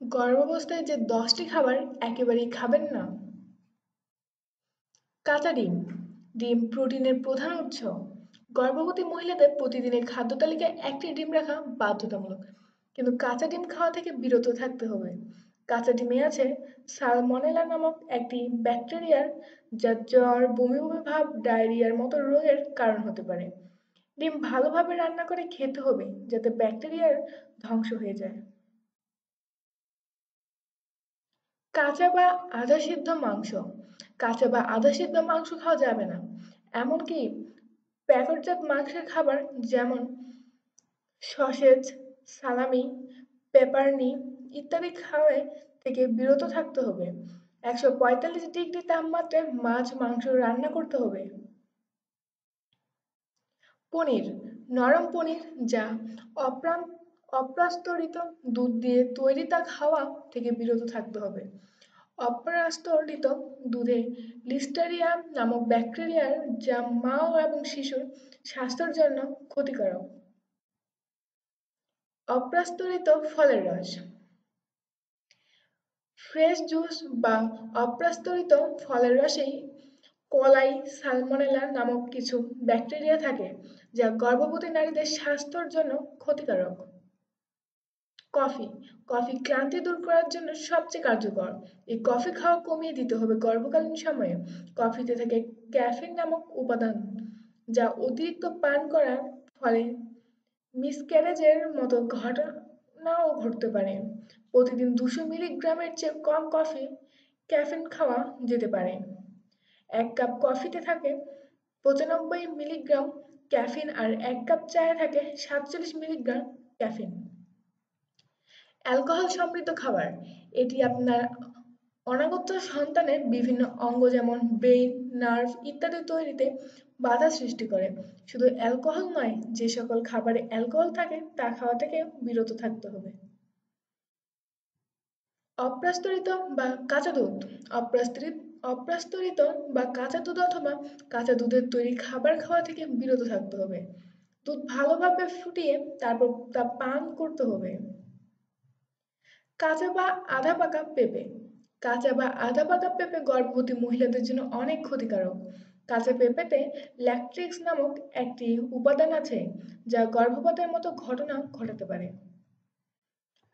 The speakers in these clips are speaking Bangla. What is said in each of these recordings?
গর্ভাবস্থায় যে দশটি খাবার একেবারেই খাবেন না। কাঁচা ডিম। ডিম প্রোটিনের প্রধান উৎস। গর্ভবতী মহিলাদের প্রতিদিনের খাদ্য তালিকায় একটি ডিম রাখা বাধ্যতামূলক। কিন্তু কাঁচা ডিম খাওয়া থেকে বিরত থাকতে হবে। কাঁচা ডিমে আছে সালমনেলা নামক একটি ব্যাকটেরিয়ার, যা জ্বর, বমি বমি ভাব, ডায়রিয়ার মতো রোগের কারণ হতে পারে। ডিম ভালোভাবে রান্না করে খেতে হবে, যাতে ব্যাকটেরিয়ার ধ্বংস হয়ে যায়। কাঁচা বা আধা সিদ্ধ মাংস। কাঁচা বা আধা সিদ্ধ মাংস খাওয়া যাবে না। এমনকি প্যাকেটজাত মাংসের খাবার যেমন সসেজ, সালামি, পেপারনি ইত্যাদি খাওয়ায় থেকে বিরত থাকতে হবে। একশো পঁয়তাল্লিশ ডিগ্রি তাপমাত্রায় মাছ, মাংস রান্না করতে হবে। পনির, নরম পনির যা অপ্রাণ অপ্রাস্তরিত দুধ দিয়ে তৈরি তা খাওয়া থেকে বিরত থাকতে হবে। অপ্রাস্তরিত দুধে লিস্টারিয়া নামক ব্যাকটেরিয়ার যা মা এবং শিশুর স্বাস্থ্যের জন্য ক্ষতিকারক। অপ্রাস্তরিত ফলের রস। ফ্রেশ জুস বা অপ্রাস্তরিত ফলের রসেই কলাই, সালমোনেলা নামক কিছু ব্যাকটেরিয়া থাকে, যা গর্ভবতী নারীদের স্বাস্থ্যের জন্য ক্ষতিকারক। কফি। কফি ক্লান্তি দূর করার জন্য সবচেয়ে কার্যকর। এই কফি খাওয়া কমিয়ে দিতে হবে গর্ভকালীন সময়ে। কফিতে থাকে ক্যাফিন নামক উপাদান যা অতিরিক্ত পান করার ফলে মিসক্যারেজের মতো ঘটনাও ঘটতে পারে। প্রতিদিন দুশো মিলিগ্রামের চেয়ে কম কফি ক্যাফিন খাওয়া যেতে পারে। এক কাপ কফিতে থাকে পঁচানব্বই মিলিগ্রাম ক্যাফিন আর এক কাপ চায়ে থাকে সাতচল্লিশ মিলিগ্রাম ক্যাফিন। অ্যালকোহল সমৃদ্ধ খাবার, এটি আপনার অনাগত সন্তানের বিভিন্ন অঙ্গ যেমন ব্রেইন, নার্ভ ইত্যাদি তৈরিতে বাধা সৃষ্টি করে। শুধু অ্যালকোহল নয়, যে সকল খাবারে অ্যালকোহল থাকে, তা খাওয়া থেকে বিরত থাকতে হবে। অপ্রাস্তরিত বা কাঁচা দুধ অপ্রাস্তরিত অপ্রাস্তরিত বা কাঁচা দুধ অথবা কাঁচা দুধের তৈরি খাবার খাওয়া থেকে বিরত থাকতে হবে। দুধ ভালোভাবে ফুটিয়ে তারপর তা পান করতে হবে। কাঁচা বা আধা পাকা পেঁপে। কাঁচা বা আধা পাকা পেঁপে গর্ভবতী মহিলাদের জন্য অনেক ক্ষতিকারক। কাঁচা পেঁপেতে ল্যাকট্রিক্স নামক একটি উপাদান আছে, যা গর্ভপাতের মতো ঘটনা ঘটাতে পারে।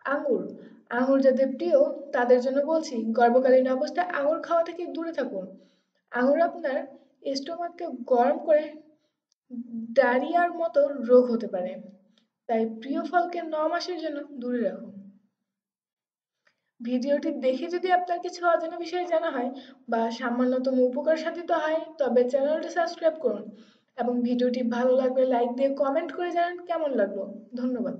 আঙুর। আঙুর যাদের প্রিয় তাদের জন্য বলছি, গর্ভকালীন অবস্থায় আঙুর খাওয়া থেকে দূরে থাকুন। আঙুর আপনার স্টোমাককে গরম করে ডায়রিয়ার মতো রোগ হতে পারে। তাই প্রিয় ফলকে ন মাসের জন্য দূরে রাখুন। ভিডিওটি দেখে যদি আপনার কিছু অজানা বিষয়ে জানা হয় বা সামান্যতম উপকার সাধিত হয়, তবে চ্যানেলটি সাবস্ক্রাইব করুন এবং ভিডিওটি ভালো লাগলে লাইক দিয়ে কমেন্ট করে জানান কেমন লাগল। ধন্যবাদ।